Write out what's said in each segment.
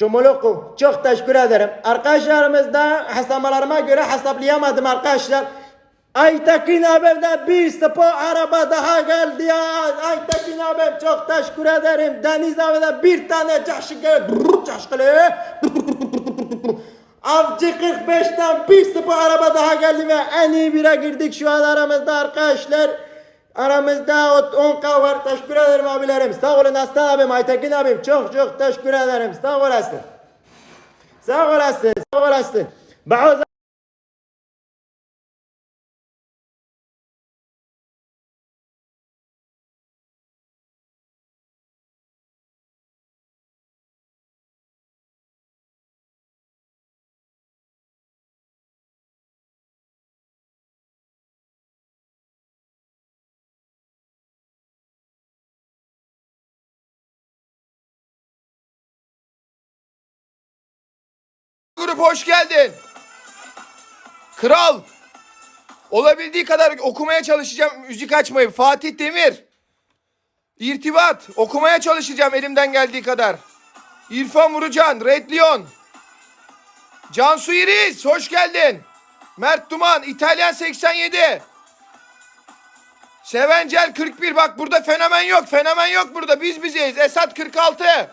Çumuluku çok teşekkür ederim. Arkadaşlarımızda hesaplamalarıma göre hesaplayamadım arkadaşlar. Aytekin abimden bir spor araba daha geldi ya. Aytekin abim çok teşekkür ederim. Deniz abimden bir tane caşıkı. Caşıkı. Avcı 45'ten bir spor araba daha geldi ve en iyi bire girdik şu an aramızda arkadaşlar. Aramızda 10K var. Teşekkür ederim abilerim. Sağ olun Aslan abim, Aytekin abim. Çok çok teşekkür ederim. Sağ olasın. Sağ olasın. Sağ olasın. Bazı Grup hoş geldin. Kral. Olabildiği kadar okumaya çalışacağım. Müzik açmayı. Fatih Demir. İrtibat. Okumaya çalışacağım elimden geldiği kadar. İrfan Vurucan. Red Leon. Cansu İriz. Hoş geldin. Mert Duman. İtalyan 87. Sevencel 41. Bak burada fenomen yok. Fenomen yok burada. Biz bizeyiz. Esat 46.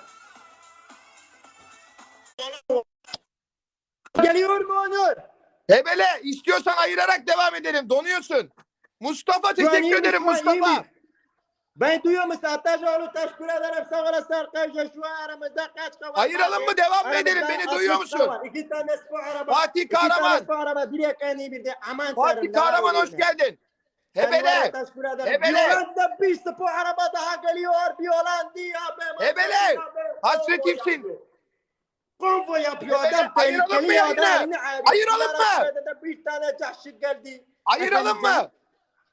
geliyor mu Onur? Hebele istiyorsan ayırarak devam edelim. Donuyorsun. Mustafa teşekkür ederim Mustafa. Ben duyuyor musun? Atacaoğlu teşekkür ederim. Sağ olasın arkadaşlar. Şu an aramızda kaç var? Ayıralım mı? Devam mı edelim? Beni duyuyor 60 musun? İki tane spor araba. Fatih iki tane Kahraman. spor araba. Direkt en iyi bir de. Aman Fatih Kahraman hoş geldin. Hebele. Hebele. Yolanda bir spor araba daha geliyor. Bir Hollandi abi. Hebele. Hasretimsin. Konvo yapıyor Hebele, adam. ayıralım mı yayını? ayrı. Ayıralım mı? Bir tane cahşik geldi. Ayıralım Efendim, mı?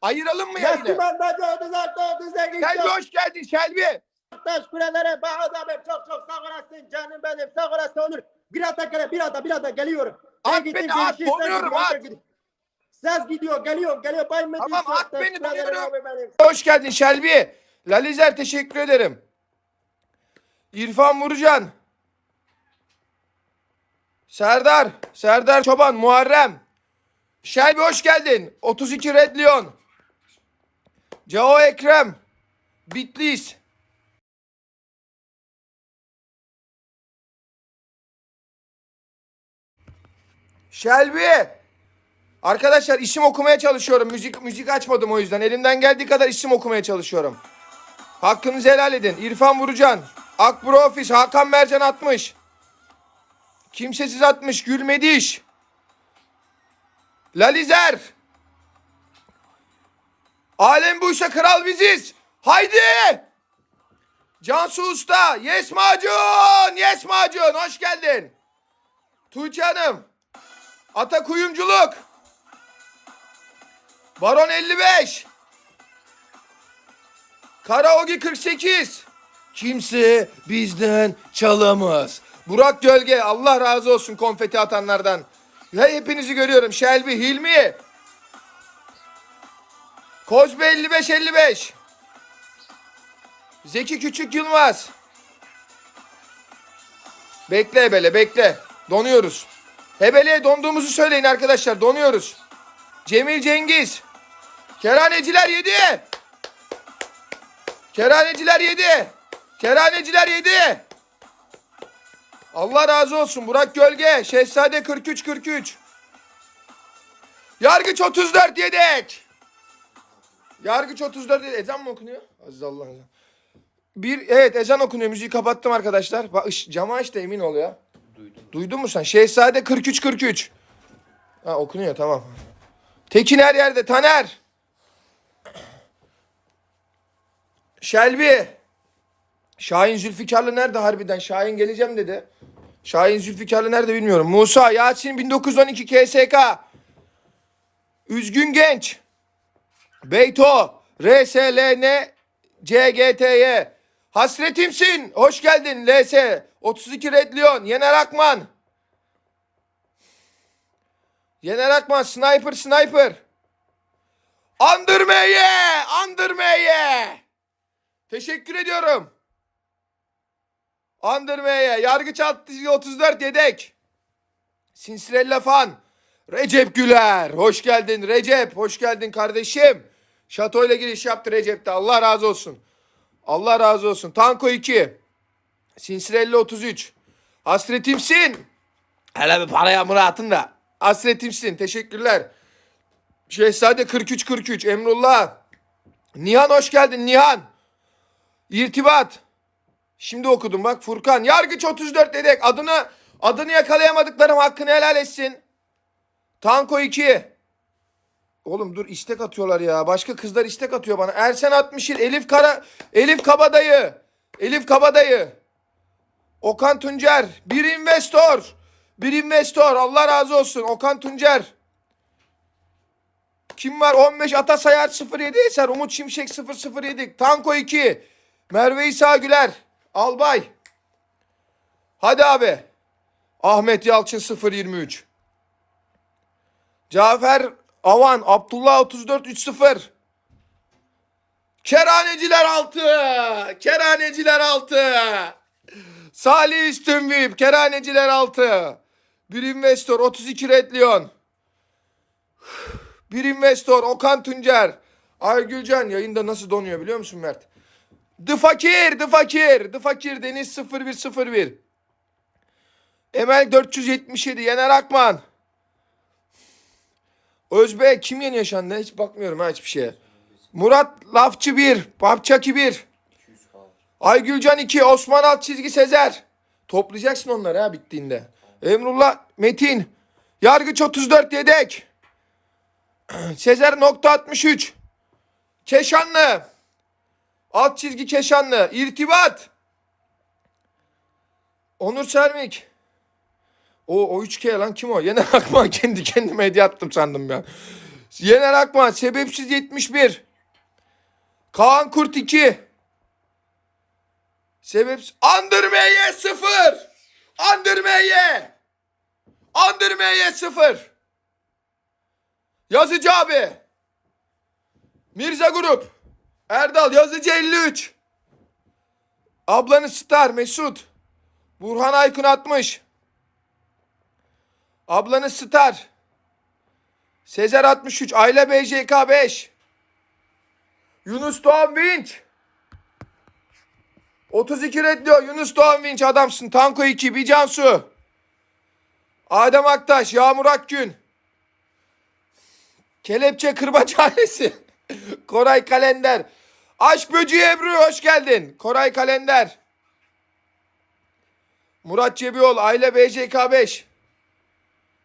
Ayıralım mı yayını? Müslüman da doğdu doğdu Selvi hoş geldin Selvi. Teşekkür ederim. Bahad abim çok çok sağ olasın canım benim. Sağ olasın Onur. Bir ata gele bir ata bir ata geliyorum. At Ben gittim, beni, at, şey, sen at. Ses gidiyor geliyorum geliyor. Bay Tamam, çok at beni, teşekkür ederim donuyorum. abi benim. Hoş geldin Selvi. Lalizer teşekkür ederim. İrfan Vurucan. Serdar. Serdar Çoban. Muharrem. Şelbi hoş geldin. 32 Red Leon. Cao Ekrem. Bitlis. Şelbi. Arkadaşlar isim okumaya çalışıyorum. Müzik müzik açmadım o yüzden. Elimden geldiği kadar isim okumaya çalışıyorum. Hakkınızı helal edin. İrfan Vurucan. Akbro Ofis. Hakan Mercan atmış. Kimsesiz atmış. Gülmediş. Lalizer. Alem buysa kral biziz. Haydi. Cansu Usta. Yes Macun. Yes Macun. Hoş geldin. Tuğçe Hanım. Ata Kuyumculuk. Baron 55. Karaoke 48. Kimse bizden çalamaz. Burak Gölge Allah razı olsun konfeti atanlardan. Ya hepinizi görüyorum. Şelbi, Hilmi. Kozbe 55 55. Zeki Küçük Yılmaz. Bekle Hebele bekle. Donuyoruz. Hebele'ye donduğumuzu söyleyin arkadaşlar. Donuyoruz. Cemil Cengiz. Kerhaneciler yedi. Kerhaneciler yedi. Kerhaneciler yedi. Allah razı olsun. Burak Gölge. Şehzade 43 43. Yargıç 34 yedek. Yargıç 34 yedek. Ezan mı okunuyor? Aziz Allah Allah. Bir evet ezan okunuyor. Müziği kapattım arkadaşlar. Bak aç da emin ol ya. Duydum. Duydun mu sen? Şehzade 43 43. Ha okunuyor tamam. Tekin her yerde. Taner. Şelbi. Şahin Zülfikarlı nerede harbiden? Şahin geleceğim dedi. Şahin Zülfikarlı nerede bilmiyorum. Musa, Yasin 1912 KSK. Üzgün Genç. Beyto. RSLN CGTY. Hasretimsin. Hoş geldin LS. 32 Red Leon. Yener Akman. Yener Akman. Sniper Sniper. Andırmeye. Andırmeye. Teşekkür ediyorum. Andırmeye. Yargıç çizgi 34 yedek. Sinsirella Fan. Recep Güler. Hoş geldin Recep. Hoş geldin kardeşim. Şatoyla giriş yaptı Recep de. Allah razı olsun. Allah razı olsun. Tanko 2. Sinsirella 33. Hasretimsin. Hele bir para yağmuru atın da. Hasretimsin. Teşekkürler. Şehzade 43 43. Emrullah. Nihan hoş geldin Nihan. İrtibat. Şimdi okudum bak Furkan. Yargıç 34 dedek. Adını adını yakalayamadıklarım hakkını helal etsin. Tanko 2. Oğlum dur istek atıyorlar ya. Başka kızlar istek atıyor bana. Ersen 60'ın Elif Kara Elif Kabadayı. Elif Kabadayı. Okan Tuncer. Bir investor. Bir investor. Allah razı olsun. Okan Tuncer. Kim var? 15 Atasayar 07 Eser. Umut Şimşek 007. Tanko 2. Merve İsa Güler. Albay. Hadi abi. Ahmet Yalçın 023. Cafer Avan. Abdullah 34 30. Keraneciler 6. Keraneciler 6. Salih Üstünvip. Keraneciler 6. Bir investor 32 Red Leon. Bir investor Okan Tuncer. Aygülcan yayında nasıl donuyor biliyor musun Mert? The Fakir, The Fakir, The Fakir Deniz 0101. Emel 477, Yener Akman. Özbek kim yeniyor şu? Hiç bakmıyorum ha hiçbir şeye. Murat Lafçı 1, Papçaki 1. Aygülcan 2, Osman Alt çizgi Sezer. Toplayacaksın onları ha bittiğinde. Emrullah Metin. Yargıç 34 yedek. Sezer nokta 63. Keşanlı. Alt çizgi Keşanlı. İrtibat. Onur Sermik. O, o 3K lan kim o? Yener Akman kendi kendime hediye attım sandım ben. Yener Akman sebepsiz 71. Kaan Kurt 2. Sebepsiz. Andırmeye 0. Andırmeye. Andırmeye 0. Yazıcı abi. Mirza Grup. Erdal Yazıcı 53. Ablanı Star Mesut. Burhan Aykın 60. Ablanı Star. Sezer 63. Ayla BJK 5. Yunus Doğan Vinç. 32 reddiyor. Yunus Doğan Vinç adamsın. Tanko 2. Bir Cansu. Adem Aktaş. Yağmur Akgün. Kelepçe Kırbaç ailesi. Koray Kalender. Aşk Böceği Ebru hoş geldin. Koray Kalender. Murat Cebiyol. Aile BJK 5.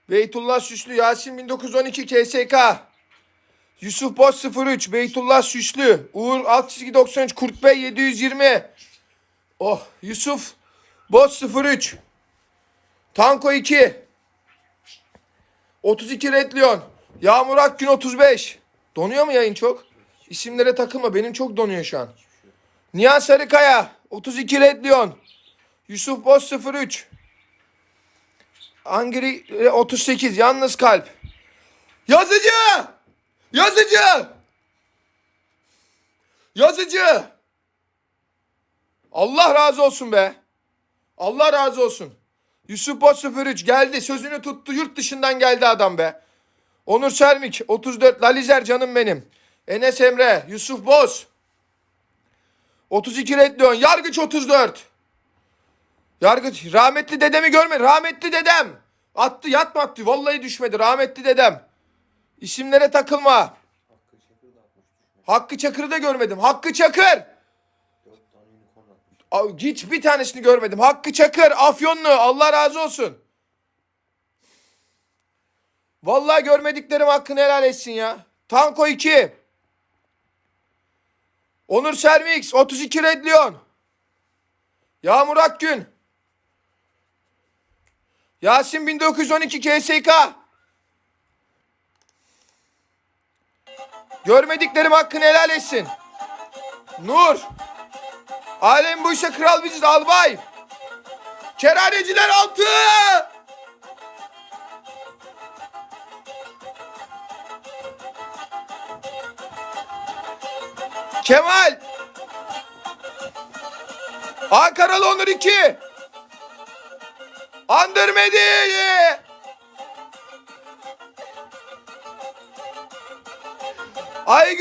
Beytullah Süslü. Yasin 1912 KSK. Yusuf Boz 03. Beytullah Süslü. Uğur alt çizgi 93. Kurt Bey 720. Oh Yusuf Boz 03. Tanko 2. 32 Red Leon. Yağmur Akgün 35. Donuyor mu yayın çok? İsimlere takılma. Benim çok donuyor şu an. Nihan Sarıkaya. 32 Red Leon. Yusuf Boz 03. Angri e, 38. Yalnız Kalp. Yazıcı! Yazıcı! Yazıcı! Allah razı olsun be. Allah razı olsun. Yusuf Boz 03 geldi. Sözünü tuttu. Yurt dışından geldi adam be. Onur Sermik 34. Lalizer canım benim. Enes Emre. Yusuf Boz. 32 Reddion. Yargıç 34. Yargıç. Rahmetli dedemi görmedi. Rahmetli dedem. Attı yatma attı. Vallahi düşmedi. Rahmetli dedem. İsimlere takılma. Hakkı Çakır'ı da görmedim. Hakkı Çakır. Hiç bir tanesini görmedim. Hakkı Çakır, Afyonlu. Allah razı olsun. Vallahi görmediklerim hakkını helal etsin ya. Tanko 2. Onur Servix 32 Red Leon. Yağmur Akgün. Yasin 1912 KSK. Görmediklerim hakkını helal etsin. Nur. Alem buysa kral biziz albay. Kerhaneciler altı. Kemal. Ankaralı Onur 2. Andırmedi. Aygül.